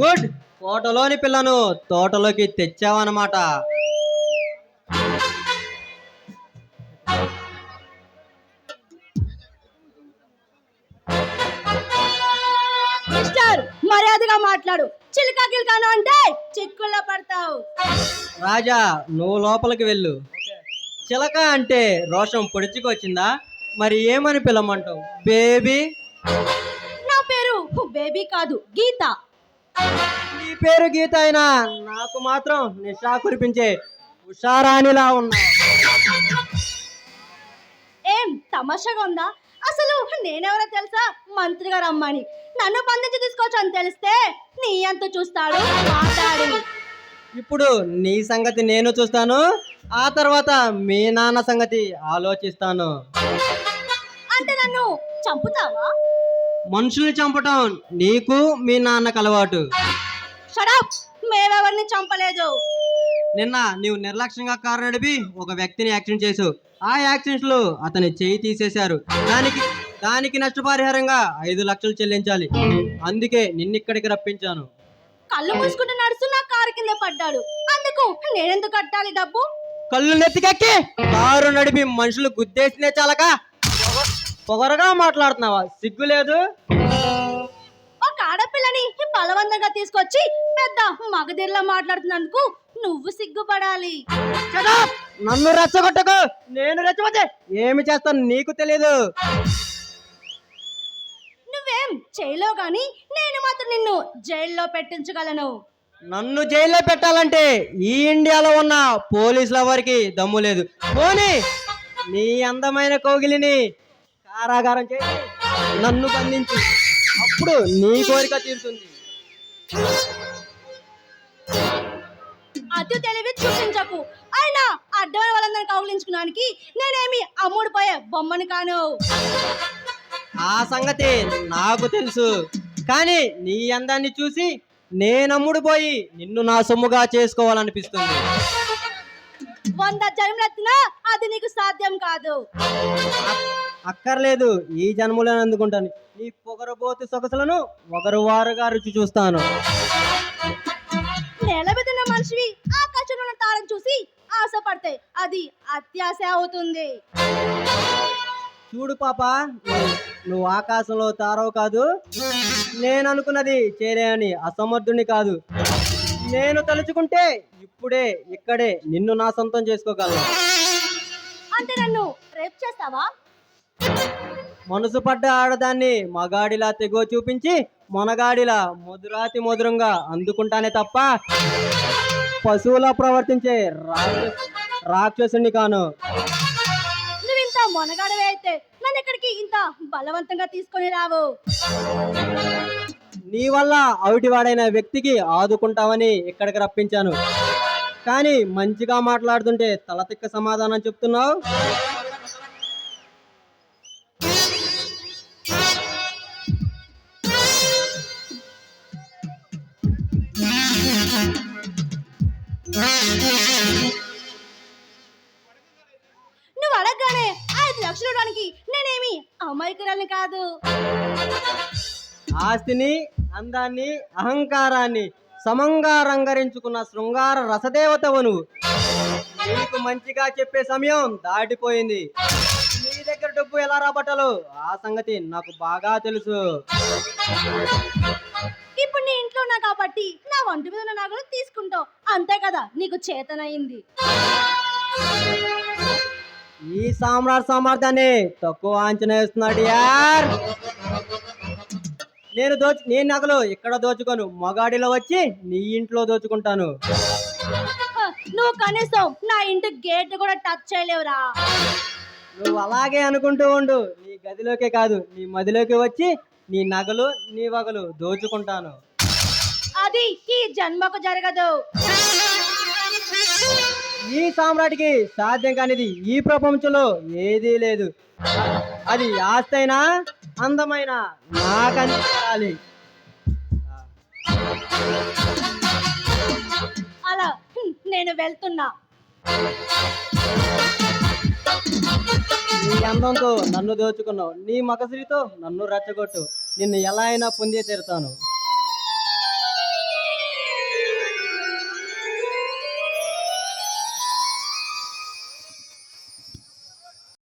Good. తోటలోని పిల్లను తోటలోకి తెచ్చావన్నమాట. మిస్టర్ మర్యాదగా మాట్లాడు. చిలుక గిల్కాను అంటే చిక్కుల్లో పడతావు. రాజా నువ్వు లోపలికి వెళ్ళు. చిలక అంటే రోషం పొడిచుకొచ్చిందా? మరి ఏమని పిలమంటావు బేబీ? నా పేరు బేబీ కాదు గీత. నీ పేరు గీత అయినా నాకు మాత్రం నిషా కురిపించే ఉషారాణిలా ఉన్నా. ఏం తమాషాగా ఉందా? అసలు నేనెవరో తెలుసా? మంత్రిగా రమ్మని నన్ను బంధించి తీసుకోవచ్చు అని తెలిస్తే నీ అంత చూస్తాడు మాట్లాడు. ఇప్పుడు నీ సంగతి నేను చూస్తాను ఆ తర్వాత మీ నాన్న సంగతి ఆలోచిస్తాను. అంటే నన్ను చంపుతావా? మనుషుల్ని చంపటం నీకు మీ నాన్నకు అలవాటు. షడప్ మేమెవరిని చంపలేదు. నిన్న నీవు నిర్లక్ష్యంగా కారు నడిపి ఒక వ్యక్తిని యాక్సిడెంట్ చేసావు ఆ యాక్సిడెంట్లో అతని చేయి తీసేశారు. దానికి దానికి నష్టపరిహారంగా ఐదు లక్షలు చెల్లించాలి. అందుకే నిన్నిక్కడికి రప్పించాను. కళ్ళు మూసుకుంటూ నడుస్తూ కారు కింద పడ్డాడు. అందుకు నేనెందుకు కట్టాలి డబ్బు? కళ్ళు నెత్తికెక్కి కారు నడిపి మనుషులు గుద్దేసినే చాలక. పొగ- పొగరగా మాట్లాడుతున్నావా? సిగ్గు లేదు? ఒక ఆడపిల్లని బలవంతంగా తీసుకొచ్చి పెద్ద మగదిర్లా మాట్లాడుతున్నందుకు నువ్వు సిగ్గుపడాలి! నన్ను రెచ్చగొట్టకు. నేను రెచ్చగొట్టే ఏమి చేస్తాను నీకు తెలియదు నువ్వేం చేయలో గాని నేను మాత్రం నిన్ను జైల్లో పెట్టించగలను. నన్ను జైల్లో పెట్టాలంటే ఈ ఇండియాలో ఉన్న పోలీసుల వారికి దమ్ము లేదు. పోనీ నీ అందమైన కోగిలిని కారాగారం చేసి నన్ను బంధించి. అప్పుడు నీ కోరిక తీరుతుంది. అతి తెలివి చూపించకు. అయినా అడ్డమైన వాళ్ళందరినీ కౌగిలించుకున్నానికి నేనేమి అమ్ముడు పోయే బొమ్మని కాను. ఆ సంగతి నాకు తెలుసు. కానీ నీ అందాన్ని చూసి నేనమ్ముడు పోయి నిన్ను నా సొమ్ముగా చేసుకోవాలనిపిస్తుంది. వంద జన్మలెత్తినా అది నీకు సాధ్యం కాదు. అక్కర్లేదు ఈ జన్మలో అందుకుంటాను. నీ పొగరబోతు సొగసులను ఒకరు వారుగా రుచి చూస్తాను. నేల మీద ఉన్న మనిషివి ఆకాశంలో ఉన్న తారను చూసి ఆశపడితే అది అత్యాశ అవుతుంది. చూడు పాప నువ్వు- ఆకాశంలో తారవు కాదు. నేను అనుకున్నది చేరే అని అసమర్థుని కాదు. నేను తలుచుకుంటే ఇప్పుడే ఇక్కడే నిన్ను నా సొంతం చేసుకోగలను. అంటే నన్ను రేప్ చేస్తావా? మనసు పడ్డ ఆడదాన్ని మగాడిలా తెగో చూపించి మొనగాడిలా మధురాతి మధురంగా అందుకుంటానే తప్ప పశువులా ప్రవర్తించే రాక్ష రాక్షసుని కాను. మొనగాడవే అయితే నన్ను ఇక్కడికి ఇంత బలవంతంగా తీసుకొని రావు నీ వల్ల అవిటివాడైన వ్యక్తికి ఆదుకుంటావని ఇక్కడికి రప్పించాను కానీ మంచిగా మాట్లాడుతుంటే తలతిక్క సమాధానం చెప్తున్నావు Yeah. ఇవ్వడానికి నేనేమి అమాయకురాలని కాదు. ఆస్తిని అందాన్ని అహంకారాన్ని సమంగా రంగరించుకున్న శృంగార రసదేవతవు నువ్వు నీకు మంచిగా చెప్పే సమయం దాటిపోయింది. నీ దగ్గర డబ్బు ఎలా రాబట్టాలో? ఆ సంగతి నాకు బాగా తెలుసు. ఇప్పుడు నీ ఇంట్లో ఉన్నా కాబట్టి నా వంటి మీద నగలు తీసుకుంటావు. అంతే కదా నీకు చేతనయింది ఈ సామ్రాట్ సామర్థ్యాన్ని తక్కువ అంచనా వేస్తున్నాడు యార్. నేను దోచు నేను నగలు ఇక్కడ దోచుకోను. మగాడిలో వచ్చి నీ ఇంట్లో దోచుకుంటాను. నువ్వు కనీసం నా ఇంటి గేట్ కూడా టచ్ చేయలేవురా. నువ్వు అలాగే అనుకుంటూ ఉండు. నీ గదిలోకే కాదు నీ మదిలోకి వచ్చి నీ నగలు నీ వగలు దోచుకుంటాను. అది ఈ జన్మకు జరగదు. ఈ సామ్రాట్కి సాధ్యం కానిది ఈ ప్రపంచంలో ఏదీ లేదు. అది ఆస్తైనా అందమైన నాకందించాలి అలా నేను వెళ్తున్నా. నీ అందంతో నన్ను దోచుకున్నావు. నీ మగసిరితో నన్ను రెచ్చగొట్టు. నిన్ను ఎలా అయినా పొందే తీరుతాను.